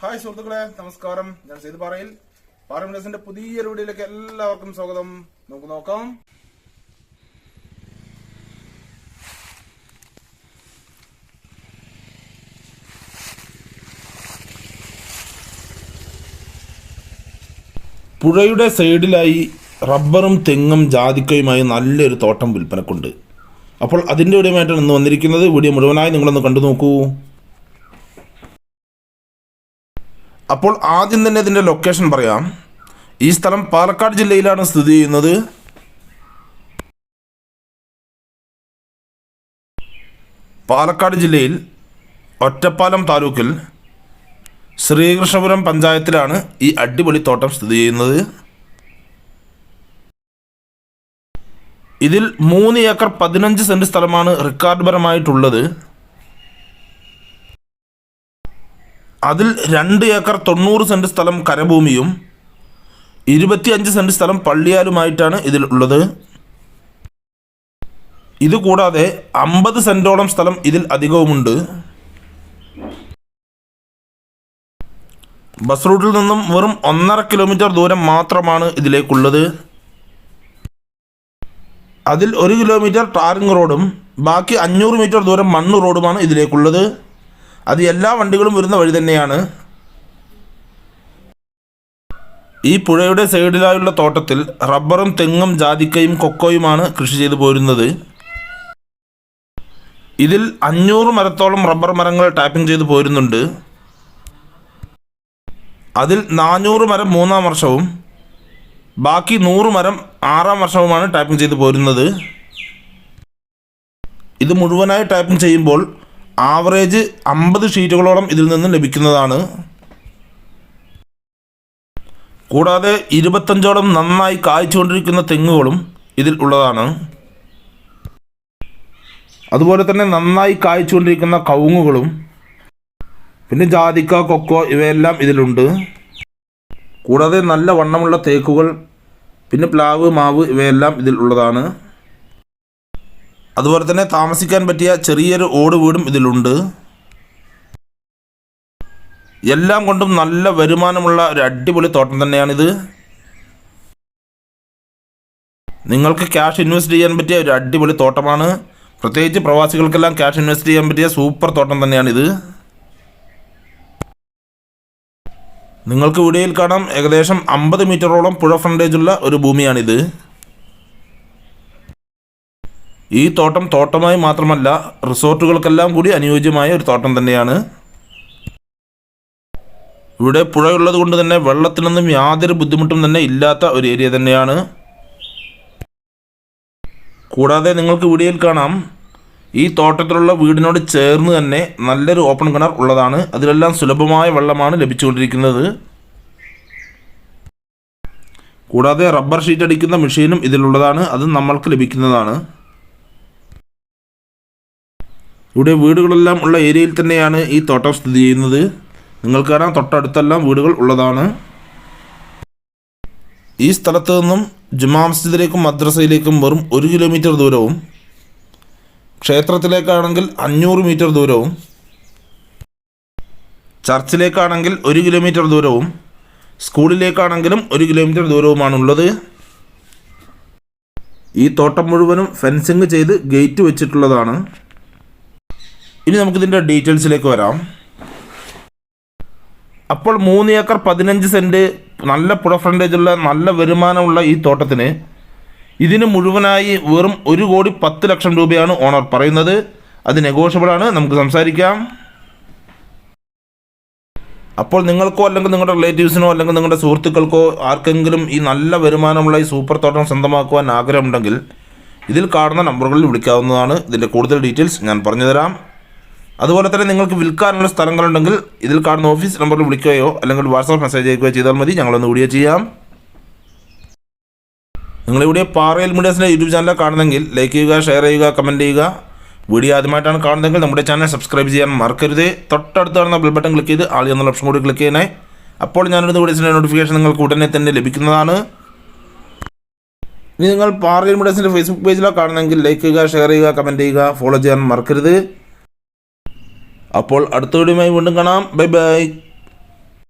Hi സുഹൃത്തുക്കളെ നമസ്കാരം. ഞാൻ സെയ്ത് പാറയിൽ. പാറമിനസിന്റെ പുതിയ വീഡിയോയിലേക്ക് എല്ലാവർക്കും സ്വാഗതം. നമുക്ക് നോക്കാം. പുഴയുടെ സൈഡിലായി റബ്ബറും തെങ്ങും ജാതിക്കയുമായി നല്ലൊരു തോട്ടം വിൽപ്പനക്കുണ്ട്. അപ്പോൾ അതിന്റെ വീഡിയോമായിട്ടാണ് ഇന്ന് വന്നിരിക്കുന്നത്. വീഡിയോ മുഴുവനായി നിങ്ങളൊന്ന് കണ്ടു നോക്കൂ. അപ്പോൾ ആദ്യം തന്നെ ഇതിന്റെ ലൊക്കേഷൻ പറയാം. ഈ സ്ഥലം പാലക്കാട് ജില്ലയിലാണ് സ്ഥിതി ചെയ്യുന്നത്. പാലക്കാട് ജില്ലയിൽ ഒറ്റപ്പാലം താലൂക്കിൽ ശ്രീകൃഷ്ണപുരം പഞ്ചായത്തിലാണ് ഈ അടിപൊളി തോട്ടം സ്ഥിതി ചെയ്യുന്നത്. ഇതിൽ മൂന്ന് ഏക്കർ പതിനഞ്ച് സെന്റ് സ്ഥലമാണ് റെക്കോർഡ്പരമായിട്ടുള്ളത് അതിൽ രണ്ട് ഏക്കർ തൊണ്ണൂറ് സെന്റ് സ്ഥലം കരഭൂമിയും ഇരുപത്തിയഞ്ച് സെന്റ് സ്ഥലം പള്ളിയാലുമായിട്ടാണ് ഇതിൽ ഉള്ളത്. ഇതുകൂടാതെ അമ്പത് സെന്റോളം സ്ഥലം ഇതിൽ അധികവുമുണ്ട്. ബസ് റൂട്ടിൽ നിന്നും വെറും ഒന്നര കിലോമീറ്റർ ദൂരം മാത്രമാണ് ഇതിലേക്കുള്ളത്. അതിൽ ഒരു കിലോമീറ്റർ ടാറിംഗ് റോഡും ബാക്കി അഞ്ഞൂറ് മീറ്റർ ദൂരം മണ്ണ് റോഡുമാണ് ഇതിലേക്കുള്ളത്. അത് എല്ലാ വണ്ടികളും വരുന്ന വഴി തന്നെയാണ്. ഈ പുഴയുടെ സൈഡിലായുള്ള തോട്ടത്തിൽ റബ്ബറും തെങ്ങും ജാതിക്കയും കൊക്കോയുമാണ് കൃഷി ചെയ്തു പോരുന്നത്. ഇതിൽ അഞ്ഞൂറ് മരത്തോളം റബ്ബർ മരങ്ങൾ ടാപ്പിംഗ് ചെയ്തു പോരുന്നുണ്ട്. അതിൽ നാനൂറ് മരം മൂന്നാം വർഷവും ബാക്കി നൂറ് മരം ആറാം വർഷവുമാണ് ടാപ്പിംഗ് ചെയ്തു പോരുന്നത്. ഇത് മുഴുവനായി ടാപ്പിംഗ് ചെയ്യുമ്പോൾ ആവറേജ് അമ്പത് ഷീറ്റുകളോളം ഇതിൽ നിന്ന് ലഭിക്കുന്നതാണ്. കൂടാതെ ഇരുപത്തഞ്ചോളം നന്നായി കായ്ച്ചുകൊണ്ടിരിക്കുന്ന തെങ്ങുകളും ഇതിൽ ഉള്ളതാണ്. അതുപോലെ തന്നെ നന്നായി കായ്ച്ചുകൊണ്ടിരിക്കുന്ന കവുങ്ങുകളും പിന്നെ ജാതിക്ക കൊക്കോ ഇവയെല്ലാം ഇതിലുണ്ട്. കൂടാതെ നല്ല വണ്ണമുള്ള തേക്കുകൾ പിന്നെ പ്ലാവ് മാവ് ഇവയെല്ലാം ഇതിൽ ഉള്ളതാണ്. അതുപോലെ തന്നെ താമസിക്കാൻ പറ്റിയ ചെറിയൊരു ഓട് വീടും ഇതിലുണ്ട്. എല്ലാം കൊണ്ടും നല്ല വരുമാനമുള്ള ഒരു അടിപൊളി തോട്ടം തന്നെയാണിത്. നിങ്ങൾക്ക് ക്യാഷ് ഇൻവെസ്റ്റ് ചെയ്യാൻ പറ്റിയ ഒരു അടിപൊളി തോട്ടമാണ്. പ്രത്യേകിച്ച് പ്രവാസികൾക്കെല്ലാം ക്യാഷ് ഇൻവെസ്റ്റ് ചെയ്യാൻ പറ്റിയ സൂപ്പർ തോട്ടം തന്നെയാണിത്. നിങ്ങൾക്ക് വീഡിയോയിൽ കാണാം ഏകദേശം അമ്പത് മീറ്ററോളം പുഴ ഫ്രണ്ടേജുള്ള ഒരു ഭൂമിയാണിത്. ഈ തോട്ടം തോട്ടമായി മാത്രമല്ല റിസോർട്ടുകൾക്കെല്ലാം കൂടി അനുയോജ്യമായ ഒരു തോട്ടം തന്നെയാണ്. ഇവിടെ പുഴയുള്ളത് കൊണ്ട് തന്നെ വെള്ളത്തിനൊന്നും യാതൊരു ബുദ്ധിമുട്ടും തന്നെ ഇല്ലാത്ത ഒരു ഏരിയ തന്നെയാണ്. കൂടാതെ നിങ്ങൾക്ക് വീഡിയോയിൽ കാണാം. ഈ തോട്ടത്തിലുള്ള വീടിനോട് ചേർന്ന് തന്നെ നല്ലൊരു ഓപ്പൺ കിണർ ഉള്ളതാണ്. അതിലെല്ലാം സുലഭമായ വെള്ളമാണ് ലഭിച്ചുകൊണ്ടിരിക്കുന്നത്. കൂടാതെ റബ്ബർ ഷീറ്റ് അടിക്കുന്ന മെഷീനും ഇതിലുള്ളതാണ്. അത് നമ്മൾക്ക് ലഭിക്കുന്നതാണ്. ഇവിടെ വീടുകളെല്ലാം ഉള്ള ഏരിയയിൽ തന്നെയാണ് ഈ തോട്ടം സ്ഥിതി ചെയ്യുന്നത്. നിങ്ങൾക്ക് കാണാം തൊട്ടടുത്തെല്ലാം വീടുകൾ ഉള്ളതാണ്. ഈ സ്ഥലത്തു നിന്നും ജുമാ മസ്ജിദിലേക്കും മദ്രസയിലേക്കും വെറും ഒരു കിലോമീറ്റർ ദൂരവും ക്ഷേത്രത്തിലേക്കാണെങ്കിൽ അഞ്ഞൂറ് മീറ്റർ ദൂരവും ചർച്ചിലേക്കാണെങ്കിൽ ഒരു കിലോമീറ്റർ ദൂരവും സ്കൂളിലേക്കാണെങ്കിലും ഒരു കിലോമീറ്റർ ദൂരവുമാണുള്ളത്. ഈ തോട്ടം മുഴുവനും ഫെൻസിങ് ചെയ്ത് ഗേറ്റ് വെച്ചിട്ടുള്ളതാണ്. ഇനി നമുക്കിതിന്റെ ഡീറ്റെയിൽസിലേക്ക് വരാം. അപ്പോൾ മൂന്ന് ഏക്കർ പതിനഞ്ച് സെന്റ് നല്ല പുഴ ഫ്രണ്ടേജുള്ള നല്ല വരുമാനമുള്ള ഈ തോട്ടത്തിന് ഇതിന് മുഴുവനായി വെറും ഒരു കോടി പത്ത് ലക്ഷം രൂപയാണ് ഓണർ പറയുന്നത്. അത് നെഗോഷ്യബിൾ ആണ്. നമുക്ക് സംസാരിക്കാം. അപ്പോൾ നിങ്ങൾക്കോ അല്ലെങ്കിൽ നിങ്ങളുടെ റിലേറ്റീവ്സിനോ അല്ലെങ്കിൽ നിങ്ങളുടെ സുഹൃത്തുക്കൾക്കോ ആർക്കെങ്കിലും ഈ നല്ല വരുമാനമുള്ള ഈ സൂപ്പർ തോട്ടം സ്വന്തമാക്കുവാൻ ആഗ്രഹമുണ്ടെങ്കിൽ ഇതിൽ കാണുന്ന നമ്പറുകളിൽ വിളിക്കാവുന്നതാണ്. ഇതിന്റെ കൂടുതൽ ഡീറ്റെയിൽസ് ഞാൻ പറഞ്ഞുതരാം. അതുപോലെ തന്നെ നിങ്ങൾക്ക് വിൽക്കാനുള്ള സ്ഥലങ്ങളുണ്ടെങ്കിൽ ഇതിൽ കാണുന്ന ഓഫീസ് നമ്പറിൽ വിളിക്കുകയോ അല്ലെങ്കിൽ വാട്സാപ്പ് മെസ്സേജ് അയക്കുകയോ ചെയ്താൽ മതി. ഞങ്ങളൊന്ന് വീഡിയോ ചെയ്യാം. നിങ്ങളിവിടെ പാറയിൽ മീഡിയാസിന്റെ യൂട്യൂബ് ചാനൽ കാണുന്നെങ്കിൽ ലൈക്ക് ചെയ്യുക ഷെയർ ചെയ്യുക കമന്റ് ചെയ്യുക. വീഡിയോ ആദ്യമായിട്ടാണ് കാണുന്നതെങ്കിൽ നമ്മുടെ ചാനൽ സബ്സ്ക്രൈബ് ചെയ്യാൻ മറക്കരുത്. തൊട്ടടുത്ത് കാണുന്ന ബെൽ ബട്ടൺ ക്ലിക്ക് ചെയ്ത് ആൾ എന്നുള്ള ഓപ്ഷൻ കൂടി ക്ലിക്ക് ചെയ്യണേ. അപ്പോൾ ഞാനൊരു വീഡിയോസിന്റെ നോട്ടിഫിക്കേഷൻ നിങ്ങൾക്ക് ഉടനെ തന്നെ ലഭിക്കുന്നതാണ്. ഇനി നിങ്ങൾ പാറയിൽ മീഡിയാസിന്റെ ഫേസ്ബുക്ക് പേജിലാണ് കാണുന്നെങ്കിൽ ലൈക്ക് ചെയ്യുക ഷെയർ ചെയ്യുക കമന്റ് ചെയ്യുക. ഫോളോ ചെയ്യാൻ മറക്കരുത്. അപ്പോൾ അടുത്ത വീഡിയോയുമായി വീണ്ടും കാണാം. Bye bye